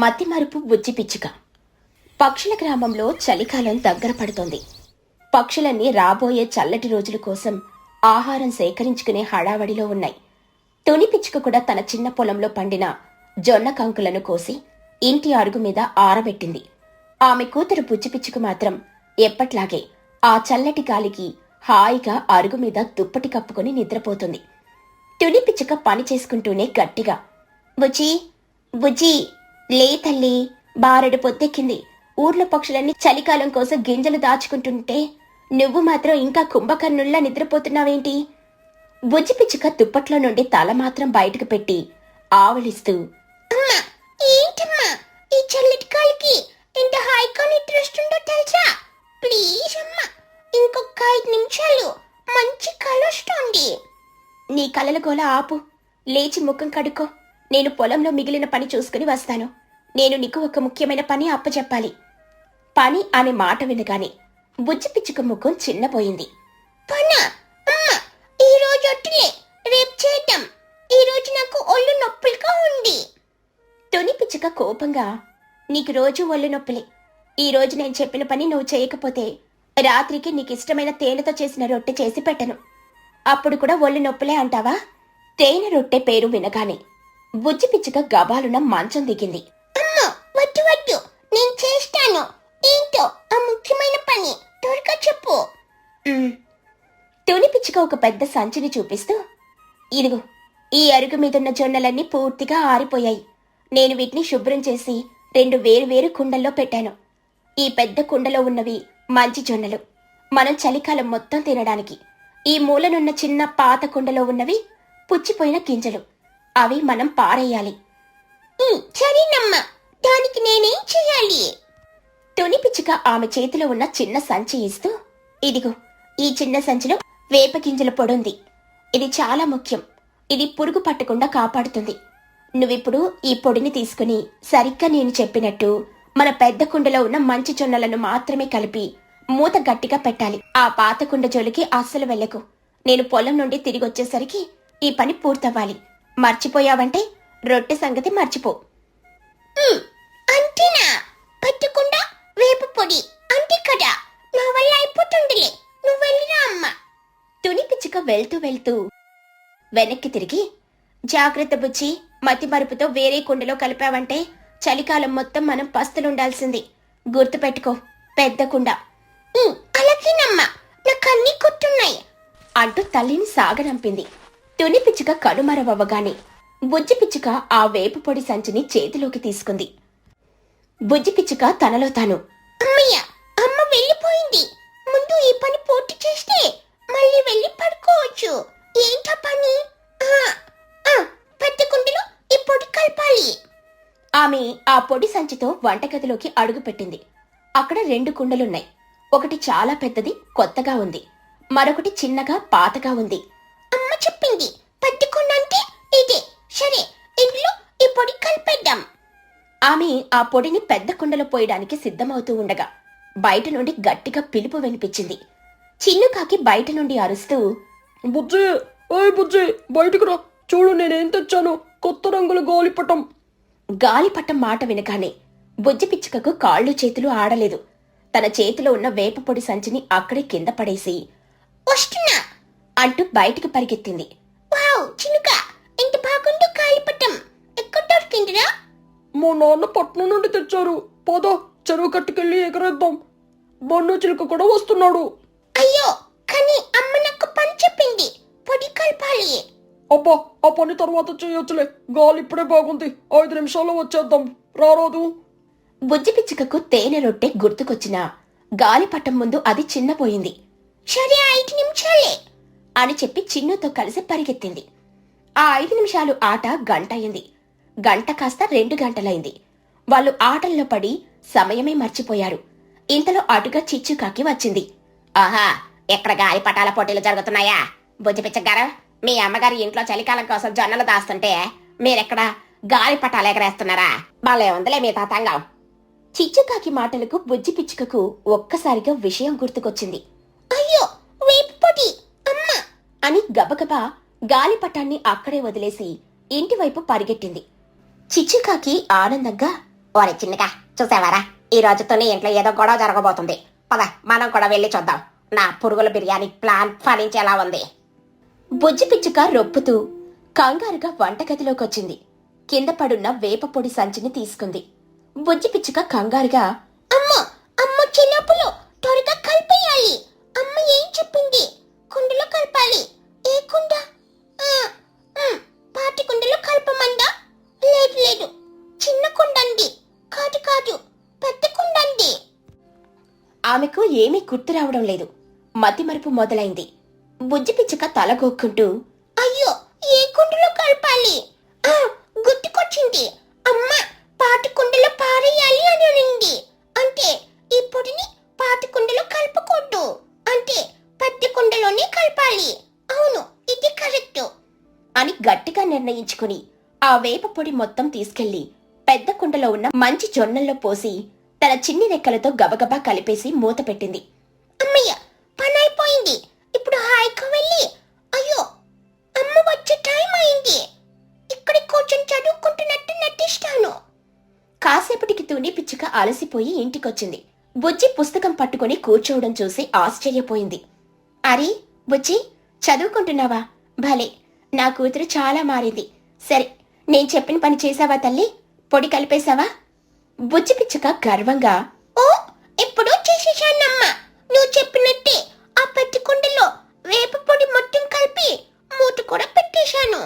మతిమరుపు బుజ్జిపిచ్చుక పక్షుల గ్రామంలో చలికాలం దగ్గర పడుతోంది. పక్షులన్నీ రాబోయే చల్లటి రోజుల కోసం ఆహారం సేకరించుకునే హడావడిలో ఉన్నాయి. తుని పిచ్చుక కూడా తన చిన్న పొలంలో పండిన జొన్న కంకులను కోసి ఇంటి అరుగు మీద ఆరబెట్టింది. ఆమె కూతురు బుజ్జిపిచ్చుక మాత్రం ఎప్పట్లాగే ఆ చల్లటి గాలికి హాయిగా అరుగు మీద దుప్పటి కప్పుకొని నిద్రపోతుంది. తుని పిచ్చుక పని చేసుకుంటూనే గట్టిగా బుజ్జి బుజ్జి లే తల్లి బారెడు పొద్దెక్కింది. ఊర్లో పక్షులన్నీ చలికాలం కోసం గింజలు దాచుకుంటుంటే నువ్వు మాత్రం ఇంకా కుంభకర్ణుల్లా నిద్రపోతున్నావేంటి? బుజ్జి పిచ్చుక దుప్పట్లో నుండి తల మాత్రం బయటకు పెట్టి ఆవలిస్తూ అమ్మా ఏంటమ్మా? ఈ చల్లటి కాలికి ఎంత హాయిగా నిద్ర వస్తుందో తెలుసా? ప్లీజ్ అమ్మా ఇంకొక ఐదు నిమిషాలు మంచి కళ వస్తుంది. నీ కలల గోల ఆపు. లేచి ముఖం కడుక్కో. నేను పొలంలో మిగిలిన పని చూసుకుని వస్తాను. నేను నీకు ఒక ముఖ్యమైన పని అప్పచెప్పాలి. పని అనే మాట వినగానే బుజ్జి పిచ్చుక ముఖం చిన్నపోయింది. పనా? ఈ రోజు రేపు చేద్దాం. ఈ రోజు నాకు ఒళ్ళు నొప్పులుగా ఉంది. తొని పిచ్చుక కోపంగా నీకు రోజు ఒళ్ళు నొప్పులే. ఈ రోజు నేను చెప్పిన పని నువ్వు చేయకపోతే రాత్రికి నీకు ఇష్టమైన తేనెతో చేసిన రొట్టె చేసి పెట్టను. అప్పుడు కూడా ఒళ్ళు నొప్పులే అంటావా? తేనె రొట్టె పేరు వినగానే బుజ్జి పిచ్చుక గబాలున మంచం దిగింది. వద్దు వద్దు. నేను చేస్తాను. ఏంటో ఆ ముఖ్యమైన పని. త్వరగా చెప్పు. తుని పిచ్చుక ఒక పెద్ద సంచిని చూపిస్తూ ఇదిగో ఈ అరుగు మీదున్న జొన్నలన్నీ పూర్తిగా ఆరిపోయాయి. నేను వీటిని శుభ్రం చేసి రెండు వేరు వేరు కుండల్లో పెట్టాను. ఈ పెద్ద కుండలో ఉన్నవి మంచి జొన్నలు. మనం చలికాలం మొత్తం తినడానికి. ఈ మూలనున్న చిన్న పాత కుండలో ఉన్నవి పుచ్చిపోయిన గింజలు. అవి మనం పారేయాలి. సరేనమ్మా. దానికి నేనేం చేయాలి తుని పిచ్చుక ఆమె చేతిలో ఉన్న చిన్న సంచి ఇస్తూ ఇదిగో ఈ చిన్న సంచిలో వేప గింజల పొడుంది. ఇది చాలా ముఖ్యం. ఇది పురుగు పట్టకుండా కాపాడుతుంది. నువ్విప్పుడు ఈ పొడిని తీసుకుని సరిగ్గా నేను చెప్పినట్టు మన పెద్ద కుండలో ఉన్న మంచి జొన్నలను మాత్రమే కలిపి మూత గట్టిగా పెట్టాలి. ఆ పాత కుండ జోలికి అస్సలు వెళ్ళకు. నేను పొలం నుండి తిరిగి వచ్చేసరికి ఈ పని పూర్తవ్వాలి. మర్చిపోయావంటే రొట్టె సంగతి మర్చిపో. వెళ్తూ వెళ్తూ వెనక్కి తిరిగి జాగ్రత్త బుచ్చి మతి మరుపుతో వేరే కుండలో కలిపావంటే చలికాలం మొత్తం మనం పస్తులుండాల్సింది. గుర్తుపెట్టుకో పెద్ద కుండ. అలాగేనమ్మా నాకు గుర్తున్నాయి అంటూ తల్లిని సాగనంపింది. తుని పిచ్చుక కనుమరవగానే బుజ్జి పిచ్చుక ఆ వేపు పొడి సంచిని చేతిలోకి తీసుకుంది. బుజ్జి పిచ్చుక తనలో తాను అమ్మయ్య అమ్మ వెళ్ళిపోయింది. ముందు ఈ పని పూర్తి చేస్తే మళ్ళీ వెళ్ళి పడుకోవచ్చు. ఏంటా పని? ఆ, ఆ, ఈ పొడి కలపాలి. ఆమె ఆ పొడి సంచితో వంటగదిలోకి అడుగుపెట్టింది అక్కడ రెండు కుండలున్నాయి. ఒకటి చాలా పెద్దది కొత్తగా ఉంది. మరొకటి చిన్నగా పాతగా ఉంది. అమ్మ చెప్పింది పట్టుకున్నంటే కుండ అంటే ఇదే. సరే ఇంట్లో ఈ పొడి కలిపేద్దాం. ఆమె ఆ పొడిని పెద్ద కుండలో పోయడానికి సిద్ధమవుతూ ఉండగా బయట నుండి గట్టిగా పిలుపు వినిపించింది. చిన్నుకాకి బయట నుండి అరుస్తూ బుజ్జి ఓయ్ బుజ్జి బయటికి రా. చూడు నేనేం తెచ్చాను. కొత్త రంగుల గాలిపటం. గాలిపటం మాట వినగానే బుజ్జి పిచ్చుకకు కాళ్ళు చేతులు ఆడలేదు. తన చేతిలో ఉన్న వేప పొడి సంచిని అక్కడే కింద పడేసి వస్తున్నా! అంటూ బయటికి పరిగెత్తింది. వావ్ చినుక ఇంత బాగుందో గాలిపటం. ఎక్కడ దొరికిందిరా మా నాన్న పట్నం నుండి తెచ్చారు. పద చెరువు కట్టుకెళ్ళి ఎగరేద్దాం. బన్ను చిలుక కూడా వస్తున్నాడు. కలపాలి అబ్బా ఆ పని తర్వాత చేయొచ్చులే. గాలి ఇప్పుడే బాగుంది. ఐదు నిమిషాల్లో వచ్చేద్దాం. రారాదు. బుజ్జి పిచ్చుకకు తేనె రొట్టె గుర్తుకొచ్చిన. గాలిపటం ముందు అది చిన్నపోయింది. సరే ఐదు నిమిషాలే అని చెప్పి చిన్నుతో కలిసి పరిగెత్తింది. ఆ ఐదు నిమిషాలు ఆట గంట అయింది గంట కాస్త రెండు గంటలైంది. వాళ్ళు ఆటల్లో పడి సమయమే మర్చిపోయారు. ఇంతలో అటుగా చిచ్చుకాకి వచ్చింది. ఆహా ఎక్కడ గాలిపటాల పోటీలు జరుగుతున్నాయా? బుజ్జి పిచ్చగారు. మీ అమ్మగారి ఇంట్లో చలికాలం కోసం జొన్నలు దాస్తుంటే మీరెక్కడ గాలిపటాలు ఎగరేస్తున్నారా? భలే ఉందిలే మీ తాతంగం. చిచ్చుకాకి మాటలకు బుజ్జి పిచ్చుకకు ఒక్కసారిగా విషయం గుర్తుకొచ్చింది. అయ్యో వేపుపొటి అమ్మా! అని గబగబా గాలిపటాన్ని అక్కడే వదిలేసి ఇంటివైపు పరిగెట్టింది. చిచ్చుకాకి ఆనందంగా ఓరి చిన్నగా చూసావారా? ఈ రోజుతోనే ఇంట్లో ఏదో గొడవ జరగబోతుంది. పద మనం కూడా వెళ్ళి చూద్దాం. నా పురుగుల బిర్యానీ ప్లాన్ ఫలించేలా ఉంది. బుజ్జిపిచ్చుక రొప్పుతూ కంగారుగా వంటగదిలోకొచ్చింది. కింద పడున్న వేప పొడి సంచిని తీసుకుంది. బుజ్జిపిచ్చుక కంగారుగా అమ్మ అమ్మ చిన్నప్పులు త్వరగా కలిపేయాలి. అమ్మ ఏం చెప్పింది? కుండలో కలపాలి. ఏ కుండ? పాటి కుండలో కలపమందా? లేదు లేదు. చిన్న కుండ కాదు కాదు. పెద్ద కుండ ఆమెకు ఏమీ గుర్తు రావడం లేదు. మతిమరుపు మొదలైంది. బుజ్జి పిచ్చుక తలగొక్కుంటూ అయ్యో ఏ కుండలో కలపాలి? ఆ, గుర్తుకొచ్చింది. అమ్మ పాటి కుండలో పారేయాలి అని అనింది. అంటే ఈ పొడిని పాటి కుండలో కలపకూడదు. అంటే పెద్ద కుండలోనే కలపాలి. అవును ఇది కరెక్ట్. అని గట్టిగా నిర్ణయించుకుని ఆ వేప పొడి మొత్తం తీసుకెళ్ళి పెద్ద కుండలో ఉన్న మంచి జొన్నల్లో పోసి తన చిన్ని రెక్కలతో గబగబా కలిపేసి మూత పెట్టింది. అలసిపోయి ఇంటికొచ్చింది. బుజ్జి పుస్తకం పట్టుకుని కూర్చోవడం చూసి ఆశ్చర్యపోయింది. అరే బుజ్జి చదువుకుంటున్నావా? భలే నా కూతురు చాలా మారింది. సరే నేను చెప్పిన పని చేశావా తల్లి? పొడి కలిపేశావా? బుజ్జి పిచ్చుక గర్వంగా ఓ ఎప్పుడో చేసేసానమ్మా నువ్వు చెప్పినట్టే ఆ పెద్ద కుండలో వేప పొడి మొత్తం కలిపి మూట కూడా పెట్టేశాను.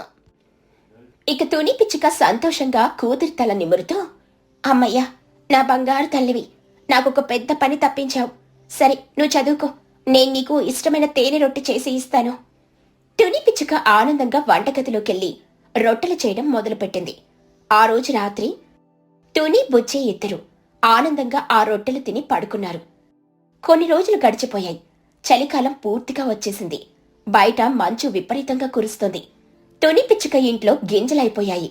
ఇక తుని పిచ్చుక సంతోషంగా కూతురి తల నిమురుతూ అమ్మయ్యా నా బంగారు తల్లివి. నాకొక పెద్ద పని తప్పించావు. సరే నువ్వు చదువుకో. నేను నీకు ఇష్టమైన తేనె రొట్టె చేసి ఇస్తాను. తుని పిచ్చుక ఆనందంగా వంటగదిలోకెళ్ళి రొట్టెలు చేయడం మొదలుపెట్టింది. ఆ రోజు రాత్రి తుని బుజ్జి ఇద్దరు ఆనందంగా ఆ రొట్టెలు తిని పడుకున్నారు. కొన్ని రోజులు గడిచిపోయాయి. చలికాలం పూర్తిగా వచ్చేసింది. బయట మంచు విపరీతంగా కురుస్తుంది. తుని పిచ్చుక ఇంట్లో గింజలైపోయాయి.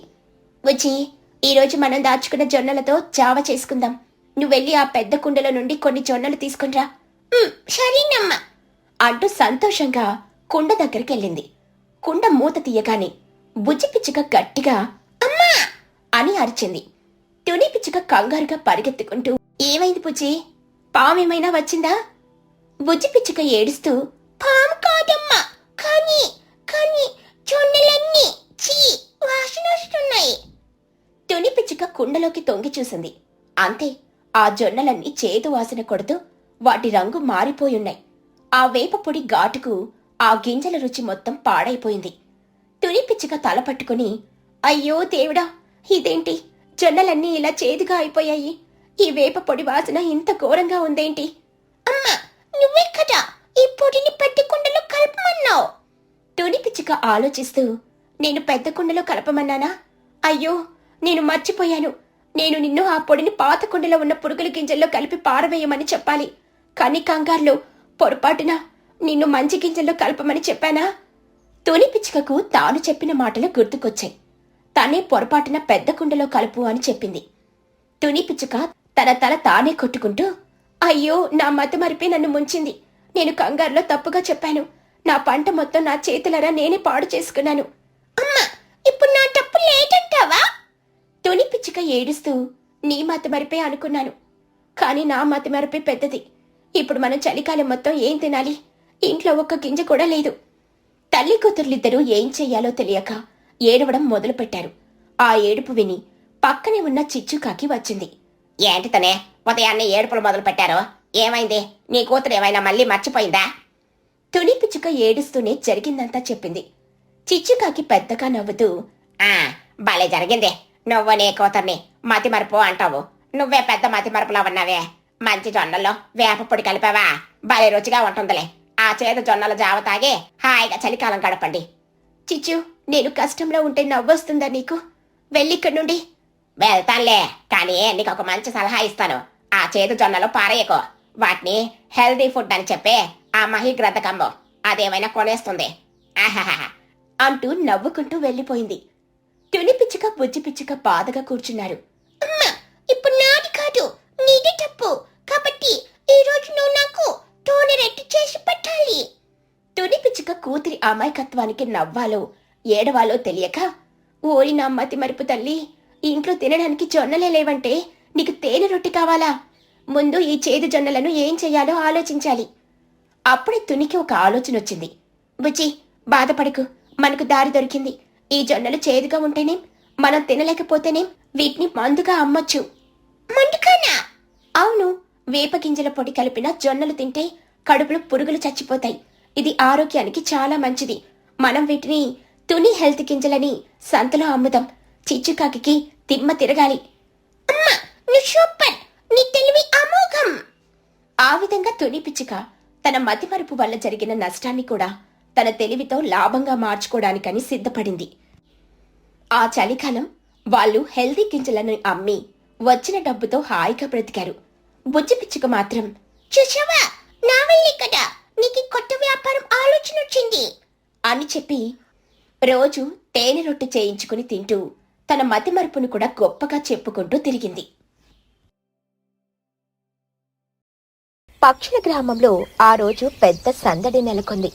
వచ్చి ఈరోజు మనం దాచుకున్న జొన్నలతో జావ చేసుకుందాం. నువ్వు వెళ్ళి ఆ పెద్ద కుండల నుండి కొన్ని జొన్నలు తీసుకునిరా సరేనమ్మా. అంటూ సంతోషంగా కుండ దగ్గరికి వెళ్ళింది. కుండ మూత తీయగానే బుజ్జి పిచ్చుక గట్టిగా అమ్మా! అని అరిచింది. తుని పిచ్చుక కంగారుగా పరిగెత్తుకుంటూ ఏమైంది బుజ్జి? పామేమైనా వచ్చిందా? బుజ్జి పిచ్చుక ఏడుస్తూ పాము కాదమ్మా! కానీ కానీ జొన్నలన్నీ చీ వాసన వస్తున్నాయి కుండలోకి తొంగి చూసింది. అంతే ఆ జొన్నలన్నీ చేదు వాసన కొడుతూ వాటి రంగు మారిపోయున్నాయి. ఆ వేప పొడి ఘాటుకు ఆ గింజల రుచి మొత్తం పాడైపోయింది. తుని పిచ్చిక తల పట్టుకుని అయ్యో దేవుడా ఇదేంటి? జొన్నలన్నీ ఇలా చేదుగా అయిపోయాయి. ఈ వేప పొడి వాసన ఇంత ఘోరంగా ఉందేంటి? అమ్మా నువ్వే కదా ఈ పొడిని పెద్ద కుండలో కలపమన్నావు. తుని పిచ్చిక ఆలోచిస్తూ నేను పెద్ద కుండలో కలపమన్నానా? అయ్యో నేను మర్చిపోయాను. నేను నిన్ను ఆ పొడిని పాత కుండలో ఉన్న పురుగుల గింజల్లో కలిపి పారవేయమని చెప్పాలి. కానీ కంగారులో పొరపాటున నిన్ను మంచి గింజల్లో కలపమని చెప్పానా? తుని పిచ్చుకకు తాను చెప్పిన మాటలు గుర్తుకొచ్చాయి. తనే పొరపాటున పెద్ద కుండలో కలుపు అని చెప్పింది. తుని పిచ్చుక తన తల తానే కొట్టుకుంటూ అయ్యో నా మత మరిపి నన్ను ముంచింది. నేను కంగారులో తప్పుగా చెప్పాను. నా పంట మొత్తం నా చేతులరా నేనే పాడు చేసుకున్నాను. అమ్మా ఇప్పుడు నా తప్పు లేదంటావా? తుని పిచ్చుక ఏడుస్తూ నీ మత మరిపే అనుకున్నాను. కానీ నా మత మరిపే పెద్దది. ఇప్పుడు మనం చలికాలం మొత్తం ఏం తినాలి? ఇంట్లో ఒక్క గింజ కూడా లేదు. తల్లి కూతుర్లిద్దరూ ఏం చెయ్యాలో తెలియక ఏడవడం మొదలుపెట్టారు. ఆ ఏడుపు విని పక్కనే ఉన్న చిచ్చుకాకి వచ్చింది. ఏంటి తనే? ఉదయాన్నే ఏడుపులు మొదలు పెట్టారు ఏమైంది? నీ కూతురు ఏమైనా మళ్ళీ మర్చిపోయిందా? తుని పిచ్చుక ఏడుస్తూనే జరిగిందంతా చెప్పింది. చిచ్చుకాకి పెద్దగా నవ్వుతూ ఆ భలే జరిగింది. నువ్వు నీ కూతుర్ని అంటావు. నువ్వే పెద్ద మతిమరుపులా ఉన్నావే మంచి జొన్నల్లో వేప పొడి కలిపావా? భలే రుచిగా ఉంటుందిలే. ఆ చేదు జొన్నల జావ తాగి హాయిగా చలికాలం గడపండి. చిచ్చు నేను కష్టంలో ఉంటే నవ్వొస్తుందా నీకు? వెళ్ళిక్కడి నుండి. వెళ్తానులే కానీ నీకు ఒక మంచి సలహా ఇస్తాను. ఆ చేదు జొన్నలు పారేయకో. వాటిని హెల్దీ ఫుడ్ అని చెప్పే ఆ మహిగ్రంథకమ్ము అదేమైనా కొనేస్తుంది. ఆహాహా అంటూ నవ్వుకుంటూ వెళ్ళిపోయింది. పిచ్చుక బుజ్జి పిచ్చుక బాధగా కూర్చున్నారు. అమ్మా ఇప్పుడు నాది కాదు నీది తప్పు. కాబట్టి ఈ రోజు నువ్వు నాకు తోని రెట్టి చేసి పెట్టాలి. తుని పిచ్చుక కూతురి అమాయకత్వానికి నవ్వాలో ఏడవాలో తెలియక ఓరి నా మతి మరుపు తల్లి ఇంట్లో తినడానికి జొన్నలే లేవంటే నీకు తేనె రొట్టె కావాలా? ముందు ఈ చేదు జొన్నలను ఏం చేయాలో ఆలోచించాలి. అప్పుడే తునికి ఒక ఆలోచన వచ్చింది. బుజ్జి బాధపడకు మనకు దారి దొరికింది. ఈ జొన్నలు చేదుగా ఉంటేనేం మనం తినలేకపోతేనే వీటిని మందుగా అమ్మొచ్చు. మండుకానా అవును. వేప గింజల పొడి కలిపిన జొన్నలు తింటే కడుపులో పురుగులు చచ్చిపోతాయి. ఇది ఆరోగ్యానికి చాలా మంచిది. మనం వీటిని తుని హెల్త్ గింజలని సంతలో అమ్ముదాం. చిచ్చుకాకి తిమ్మ తిరగాలి. అమ్మా నువ్వు సూపర్! నీ తెలివి అమోఘం! ఆ విధంగా తుని పిచ్చుక తన మతిమరుపు వల్ల జరిగిన నష్టాన్ని కూడా తన తెలివితో లాభంగా మార్చుకోవడానికని సిద్ధపడింది. ఆ చలికాలం వాళ్ళు హెల్దీ గింజలను అమ్మి వచ్చిన డబ్బుతో హాయిగా బ్రతికారు. బుజ్జి పిచ్చుక మాత్రం చూసావా? నా వల్లే కదా నీకు కొత్త వ్యాపారం ఆలోచన వచ్చింది అని చెప్పి రోజు తేనె రొట్టె చేయించుకుని తింటూ తన మతిమరుపును కూడా గొప్పగా చెప్పుకుంటూ తిరిగింది. పక్షుల గ్రామంలో ఆ రోజు పెద్ద సందడి నెలకొంది.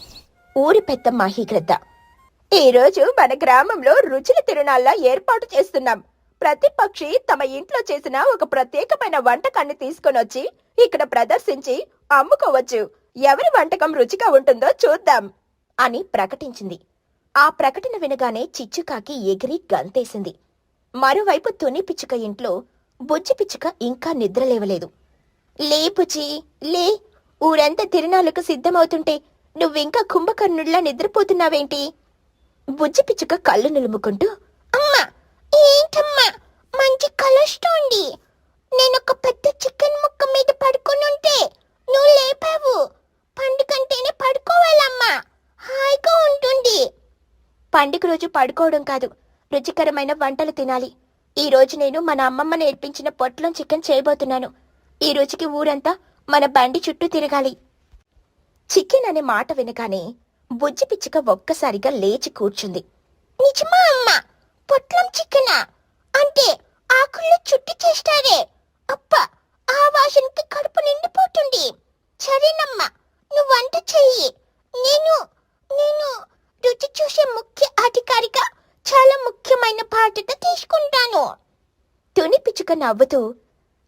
ఊరి పెద్ద మహీగ్రద్ద ఈ రోజు మన గ్రామంలో రుచుల తిరునాళ్ళ ఏర్పాటు చేస్తున్నాం. ప్రతి పక్షి తమ ఇంట్లో చేసిన ఒక ప్రత్యేకమైన వంటకాన్ని తీసుకొనొచ్చి ఇక్కడ ప్రదర్శించి అమ్ముకోవచ్చు. ఎవరి వంటకం రుచిగా ఉంటుందో చూద్దాం అని ప్రకటించింది. ఆ ప్రకటన వినగానే చిచ్చుకాకి ఎగిరి గంతేసింది. మరోవైపు తుని పిచ్చుక ఇంట్లో బుజ్జి పిచ్చుక ఇంకా నిద్రలేవలేదు లే పుచి లే ఊరంతా తిరునాళ్ళకు సిద్ధమవుతుంటే నువ్వింకా కుంభకర్ణుడిలా నిద్రపోతున్నావేంటి? బుజ్జి పిచ్చుక కళ్ళు నిలుముకుంటూ అమ్మా ఏంటమ్మా? మంచి కలొస్తోంది నేను ఒక పెద్ద చికెన్ ముక్క మీద పడుకొని ఉంటే నువ్వు లేపావు. పండుకంటేనే పడుకోవాలమ్మా. హాయిగా ఉంటుంది. పండుగ రోజు పడుకోవడం కాదు రుచికరమైన వంటలు తినాలి. ఈ రోజు నేను మన అమ్మమ్మ నేర్పించిన పొట్లం చికెన్ చేయబోతున్నాను. ఈ రోజుకి ఊరంతా మన బండి చుట్టూ తిరగాలి. చికెన్ అనే మాట వినగానే బుజ్జి పిచ్చుక ఒక్కసారిగా లేచి కూర్చుంది. నిజమా అమ్మ? పొట్లం చికెనా? అంటే ఆకుల్లో చుట్టి చేస్తారే. అప్ప ఆ వాసనకి కడుపు నిండిపోతుంది. సరేనమ్మా నువ్వు వంట చెయ్యి. నేను నేను రుచి చూసే ముఖ్య అధికారిగా చాలా ముఖ్యమైన బాధ్యత తీసుకుంటాను. తుని పిచ్చుక నవ్వుతూ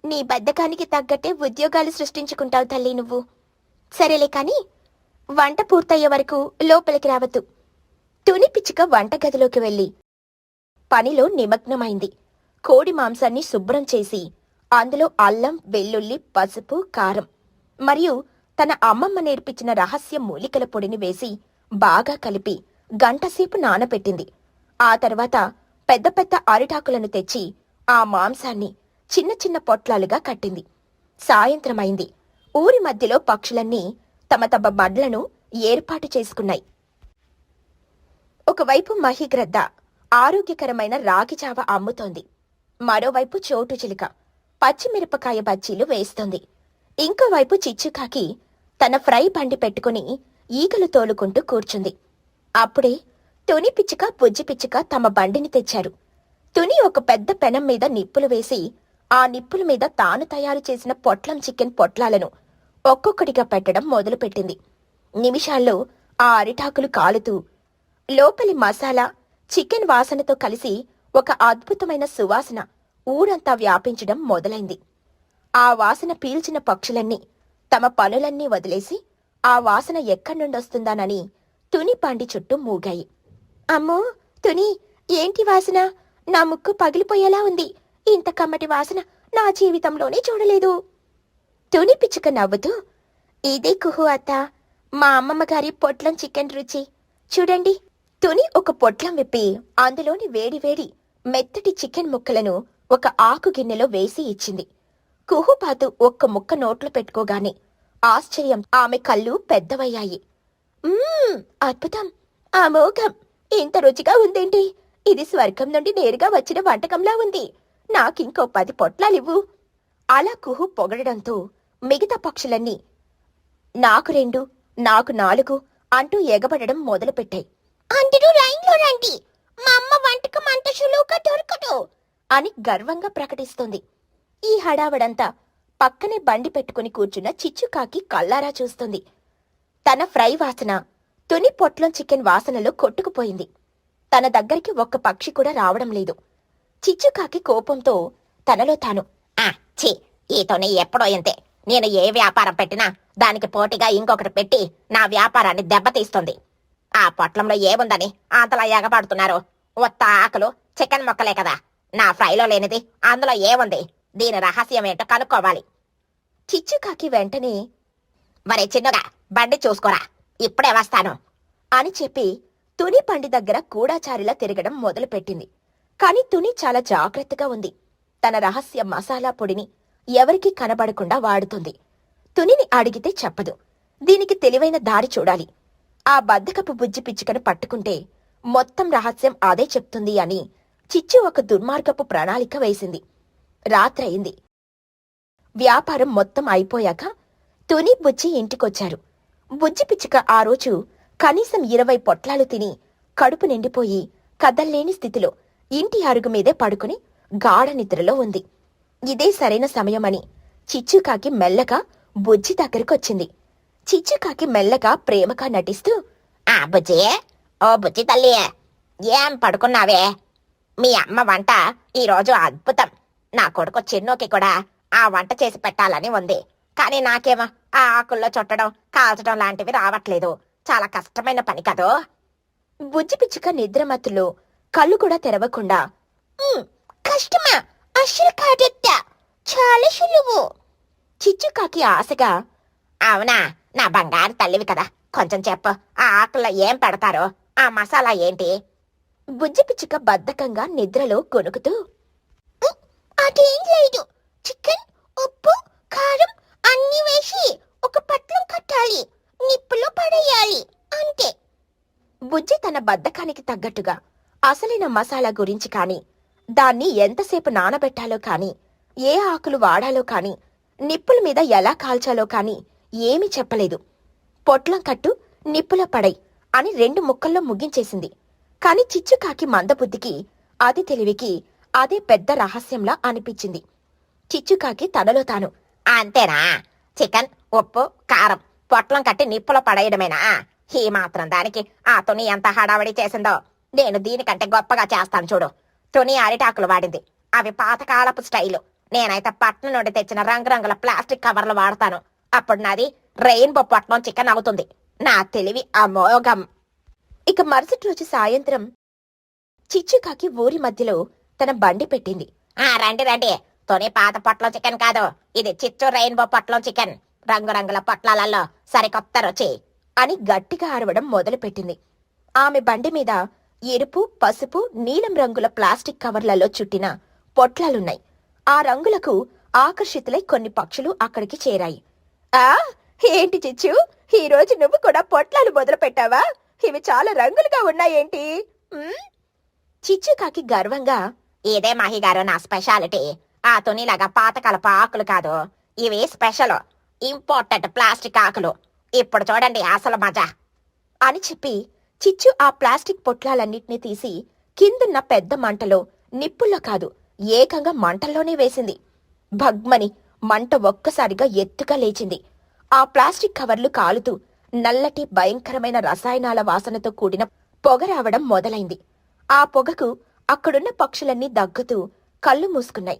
నీ బద్ధకానికి తగ్గట్టే ఉద్యోగాలు సృష్టించుకుంటావు తల్లి నువ్వు. సరేలే కానీ వంట పూర్తయ్యే వరకు లోపలికి రావద్దు. తుని పిచ్చుక వంటగదిలోకి వెళ్ళి పనిలో నిమగ్నమైంది. కోడి మాంసాన్ని శుభ్రం చేసి అందులో అల్లం వెల్లుల్లి పసుపు కారం మరియు తన అమ్మమ్మ నేర్పించిన రహస్య మూలికల పొడిని వేసి బాగా కలిపి గంటసేపు నానబెట్టింది. ఆ తర్వాత పెద్ద పెద్ద అరిటాకులను తెచ్చి ఆ మాంసాన్ని చిన్న చిన్న పొట్లాలుగా కట్టింది. సాయంత్రమైంది. ఊరి మధ్యలో పక్షులన్నీ తమ తమ బండ్లను ఏర్పాటు చేసుకున్నాయి. ఒకవైపు మహిగ్రద్ద ఆరోగ్యకరమైన రాగిజావ అమ్ముతోంది. మరోవైపు చోటు చిలుక పచ్చిమిరపకాయ బజ్జీలు వేస్తోంది. ఇంకోవైపు చిచ్చుకాకి తన ఫ్రై బండి పెట్టుకుని ఈగలు తోలుకుంటూ కూర్చుంది. అప్పుడే తుని పిచ్చుక బుజ్జి పిచ్చుక తమ బండిని తెచ్చారు. తుని ఒక పెద్ద పెనం మీద నిప్పులు వేసి ఆ నిప్పుల మీద తాను తయారు చేసిన పొట్లం చికెన్ పొట్లాలను ఒక్కొక్కటిగా పెట్టడం మొదలుపెట్టింది. నిమిషాల్లో ఆ అరిటాకులు కాలుతూ లోపలి మసాలా చికెన్ వాసనతో కలిసి ఒక అద్భుతమైన సువాసన ఊరంతా వ్యాపించడం మొదలైంది. ఆ వాసన పీల్చిన పక్షులన్నీ తమ పనులన్నీ వదిలేసి ఆ వాసన ఎక్కడ్నుండొస్తుందానని తుని పండి చుట్టూ మూగాయి. అమ్మో తుని ఏంటి వాసన? నా ముక్కు పగిలిపోయేలా ఉంది. ఇంత కమ్మటి వాసన నా జీవితంలోనే చూడలేదు. తుని పిచ్చుక నవ్వుతూ ఇదే కుహు అత్త మా అమ్మమ్మ గారి పొట్లం చికెన్ రుచి. చూడండి తుని ఒక పొట్లం విప్పి అందులోని వేడివేడి మెత్తటి చికెన్ ముక్కలను ఒక ఆకు గిన్నెలో వేసి ఇచ్చింది. కుహుపాతు ఒక్క ముక్క నోట్లో పెట్టుకోగానే ఆశ్చర్యం ఆమె కళ్ళు పెద్దవయ్యాయి. అద్భుతం అమోఘం. ఇంత రుచిగా ఉందేంటి? ఇది స్వర్గం నుండి నేరుగా వచ్చిన వంటకంలా ఉంది. నాకింకో పది పొట్లాలివ్వు. అలా కుహు పొగడడంతో మిగతా పక్షులన్నీ నాకు రెండు నాకు నాలుగు అంటూ ఎగబడడం మొదలుపెట్టాయి. అందరూ లైన్లో రండి. మా అమ్మ వంటకం అంత సులువుగా దొరకదు అని గర్వంగా ప్రకటిస్తోంది. ఈ హడావడంతా పక్కనే బండి పెట్టుకుని కూర్చున్న చిచ్చుకాకి కల్లారా చూస్తుంది. తన ఫ్రై వాసన తుని పొట్లం చికెన్ వాసనలో కొట్టుకుపోయింది. తన దగ్గరికి ఒక్క పక్షి కూడా రావడం లేదు. చిచ్చుకాకి కోపంతో తనలో తాను ఆ ఛీ ఈతోనే ఎప్పుడో ఇంతే. నేను ఏ వ్యాపారం పెట్టినా దానికి పోటీగా ఇంకొకటి పెట్టి నా వ్యాపారాన్ని దెబ్బతీస్తుంది. ఆ పొట్లంలో ఏముందని అంతలా ఎగబడుతున్నారు? ఉత్త ఆకులు చికెన్ మొక్కలే కదా. నా ఫ్రైలో లేనిది అందులో ఏముంది? దీని రహస్యం ఏంటో కనుక్కోవాలి. చిచ్చుకాకి వెంటనే మరే చిన్నగా బండి చూసుకోరా. ఇప్పుడే వస్తాను. అని చెప్పి తుని పండి దగ్గర కూడాచారిలా తిరగడం మొదలుపెట్టింది. కాని తుని చాలా జాగ్రత్తగా ఉంది. తన రహస్య మసాలా పొడిని ఎవరికీ కనబడకుండా వాడుతుంది. తునిని అడిగితే చెప్పదు. దీనికి తెలివైన దారి చూడాలి. ఆ బద్దకపు బుజ్జి పిచ్చుకను పట్టుకుంటే మొత్తం రహస్యం అదే చెప్తుంది అని చిచ్చు ఒక దుర్మార్గపు ప్రణాళిక వేసింది. రాత్రయింది. వ్యాపారం మొత్తం అయిపోయాక తుని బుజ్జి ఇంటికొచ్చారు. బుజ్జి పిచ్చుక ఆ రోజు కనీసం ఇరవై పొట్లాలు తిని కడుపు నిండిపోయి కదల్లేని స్థితిలో ఇంటి అరుగు మీదే పడుకుని గాఢ నిద్రలో ఉంది. ఇదే సరైన సమయమని చిచ్చుకాకి మెల్లగా బుజ్జి దగ్గరకొచ్చింది. చిచ్చుకాకి మెల్లగా ప్రేమగా నటిస్తూ ఆ బుజ్జి ఓ బుజ్జి తల్లి ఏం పడుకున్నావే? మీ అమ్మ వంట ఈరోజు అద్భుతం. నా కొడుకు చెన్నోకి కూడా ఆ వంట చేసి పెట్టాలని ఉంది. కానీ నాకేమో ఆ ఆకుల్లో చుట్టడం కాల్చడం లాంటివి రావట్లేదు. చాలా కష్టమైన పని కదో? బుజ్జి పిచ్చుక నిద్రమత్తులో కళ్ళు కూడా తెరవకుండా కష్టమా? అసలు కాదట్ట చాలా సులువు చిచ్చుకాకి ఆశగా అవునా నా బంగారు తల్లివి కదా కొంచెం చెప్పు ఆ ఆకుల్లో ఏం పెడతారో ఆ మసాలా ఏంటి బుజ్జి పిచ్చుక బద్ధకంగా నిద్రలో కొనుకుతూ అదేం లేదు చికెన్ ఉప్పు కారం అన్ని వేసి ఒక పట్లం కట్టాలి నిప్పులో పడేయాలి అంతే బుజ్జి తన బద్ధకానికి తగ్గట్టుగా అసలైన మసాలా గురించి కానీ దాన్ని ఎంతసేపు నానబెట్టాలో కాని ఏ ఆకులు వాడాలో కాని నిప్పుల మీద ఎలా కాల్చాలో కాని ఏమీ చెప్పలేదు. పొట్లం కట్టు నిప్పులో పడై అని రెండు ముక్కల్లో ముగించేసింది. కాని చిచ్చుకాకి మందబుద్ధికి అది తెలివికి అదే పెద్ద రహస్యంలా అనిపించింది. చిచ్చుకాకి తనలో తాను అంతేనా? చికెన్ ఉప్పు కారం పొట్లం కట్టి నిప్పులో పడేయడమేనా? ఈ మాత్రం దానికి ఆ తుని ఎంత హడావడి చేసిందో. నేను దీనికంటే గొప్పగా చేస్తాను చూడు. తుని అరిటాకులు వాడింది. అవి పాతకాలపు స్టైలు. నేనైతే పట్నం నుండి తెచ్చిన రంగురంగుల ప్లాస్టిక్ కవర్లు వాడతాను. అప్పుడు నాది రెయిన్బో పట్నం చికెన్ అవుతుంది. నా తెలివి అమోఘం. ఇక మరుసటి రోజు సాయంత్రం చిచ్చుకాకి ఊరి మధ్యలో తన బండి పెట్టింది. ఆ రండి రండి. తొని పాత పొట్లం చికెన్ కాదు. ఇది చిచ్చు రెయిన్బో పొట్లం చికెన్. రంగురంగుల పొట్లాలలో సరికొత్త రుచి అని గట్టిగా అరవడం మొదలుపెట్టింది. ఆమె బండి మీద ఎరుపు పసుపు నీలం రంగుల ప్లాస్టిక్ కవర్లలో చుట్టిన పొట్లాలున్నాయి. ఆ రంగులకు ఆకర్షితులై కొన్ని పక్షులు అక్కడికి చేరాయి. ఆ ఏంటి చిచ్చు? ఈ రోజు నువ్వు కూడా పొట్లాలు మొదలు పెట్టావా ఇవి చాలా రంగులుగా ఉన్నాయేంటి? చిచ్చు చిచ్చుకాకి గర్వంగా ఇదే మహిగారు నా స్పెషాలిటీ. ఆ తునిలాగా పాతకాలపు ఆకులు కాదు. ఇవి స్పెషల్. ఇంపార్టెంట్ ప్లాస్టిక్ ఆకులు. ఇప్పుడు చూడండి అసలు మజా అని చెప్పి చిచ్చు ఆ ప్లాస్టిక్ పొట్లాలన్నిటినీ తీసి కిందున్న పెద్ద మంటలో నిప్పుల్లో కాదు ఏకంగా మంటల్లోనే వేసింది. భగ్మని మంట ఒక్కసారిగా ఎత్తుగా లేచింది. ఆ ప్లాస్టిక్ కవర్లు కాలుతూ నల్లటి భయంకరమైన రసాయనాల వాసనతో కూడిన పొగ రావడం మొదలైంది. ఆ పొగకు అక్కడున్న పక్షులన్నీ దగ్గుతూ కళ్ళు మూసుకున్నాయి.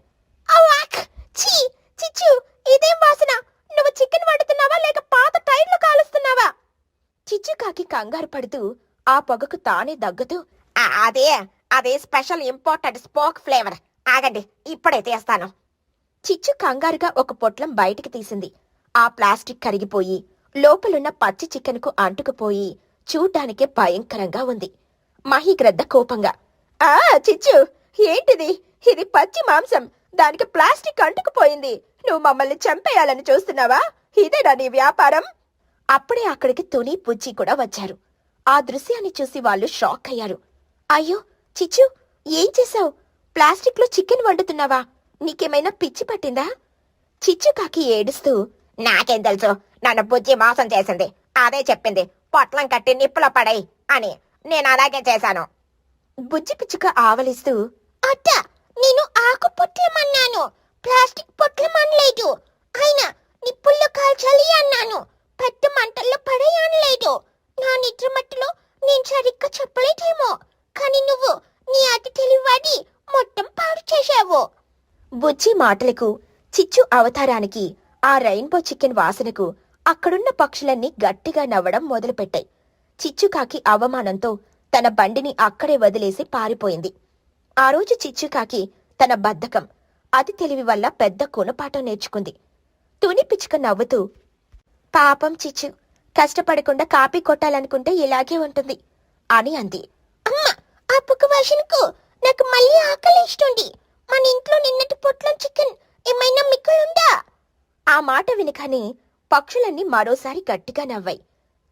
చిచ్చు ఇదేం వాసన! నువ్వు చికెన్ వండుతున్నావా లేక పాత టైర్లు కాలుస్తున్నావా? చిచ్చుకాకి కంగారు పడుతూ ఆ పొగకు తానే దగ్గుతూ అదే అదే స్పెషల్ ఇంపార్టెంట్ స్పోక్ ఫ్లేవర్. ఆగండి ఇప్పుడే తీస్తాను. చిచ్చు కంగారుగా ఒక పొట్లం బయటికి తీసింది. ఆ ప్లాస్టిక్ కరిగిపోయి లోపలున్న పచ్చి చికెన్కు అంటుకుపోయి చూడ్డానికే భయంకరంగా ఉంది. మహిగ్రద్ద కోపంగా ఆ చిచ్చు ఏంటిది? ఇది పచ్చి మాంసం. దానికి ప్లాస్టిక్ అంటుకుపోయింది. నువ్వు మమ్మల్ని చంపేయాలని చూస్తున్నావా? ఇదేనా నీ వ్యాపారం? అప్పుడే అక్కడికి తుని పుచ్చి కూడా వచ్చారు. ఆ దృశ్యాన్ని చూసి వాళ్ళు షాక్ అయ్యారు. అయ్యో చిచ్చు ఏం చేసావు ప్లాస్టిక్లో చికెన్ వండుతున్నావా? నీకేమైనా పిచ్చి పట్టిందా? చిచ్చు కాకి ఏడుస్తూ నాకేం తెలుసు నన్ను బుజ్జి మోసం చేసింది. అదే చెప్పింది పొట్లం కట్టి నిప్పులో పడై అని. నేను అలాగే చేశాను. బుజ్జి పిచ్చుక ఆవలిస్తూ అట్ట నేను ఆకు పొట్లమన్నాను ప్లాస్టిక్ పొట్లమనలేదు అయినా నిప్పుల్లో కాల్చాలి అన్నాను. పెద్ద మంటల్లో పడేయనలేదు. నా నిద్ర మట్టులో నేను సరిగ్గా చెప్పలేదేమో. కానీ నువ్వు నీ అతి తెలివాడి మొత్తం పాడు చేశావు. బుజ్జి మాటలకు చిచ్చు అవతారానికి ఆ రెయిన్బో చికెన్ వాసనకు అక్కడున్న పక్షులన్నీ గట్టిగా నవ్వడం మొదలుపెట్టాయి. చిచ్చుకాకి అవమానంతో తన బండిని అక్కడే వదిలేసి పారిపోయింది. ఆ రోజు చిచ్చుకాకి తన బద్ధకం అతి తెలివి వల్ల పెద్ద కొనపాఠం నేర్చుకుంది. తుని పిచ్చుక నవ్వుతూ పాపం చిచ్చు కష్టపడకుండా కాపీ కొట్టాలనుకుంటే ఇలాగే ఉంటుంది అని అంది. అమ్మ ఆ పుక్క వాసనకు నాకు మళ్ళీ ఆకలి ఇస్తుంది మన ఇంట్లో నిన్నటి పొట్లం చికెన్ ఏమైనా మిక్కులుందా? ఆ మాట వినగానే పక్షులన్నీ మరోసారి గట్టిగా నవ్వాయి.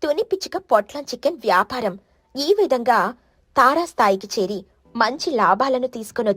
తుని పిచ్చుక పొట్లం చికెన్ వ్యాపారం ఈ విధంగా తారాస్థాయికి చేరి మంచి లాభాలను తీసుకుని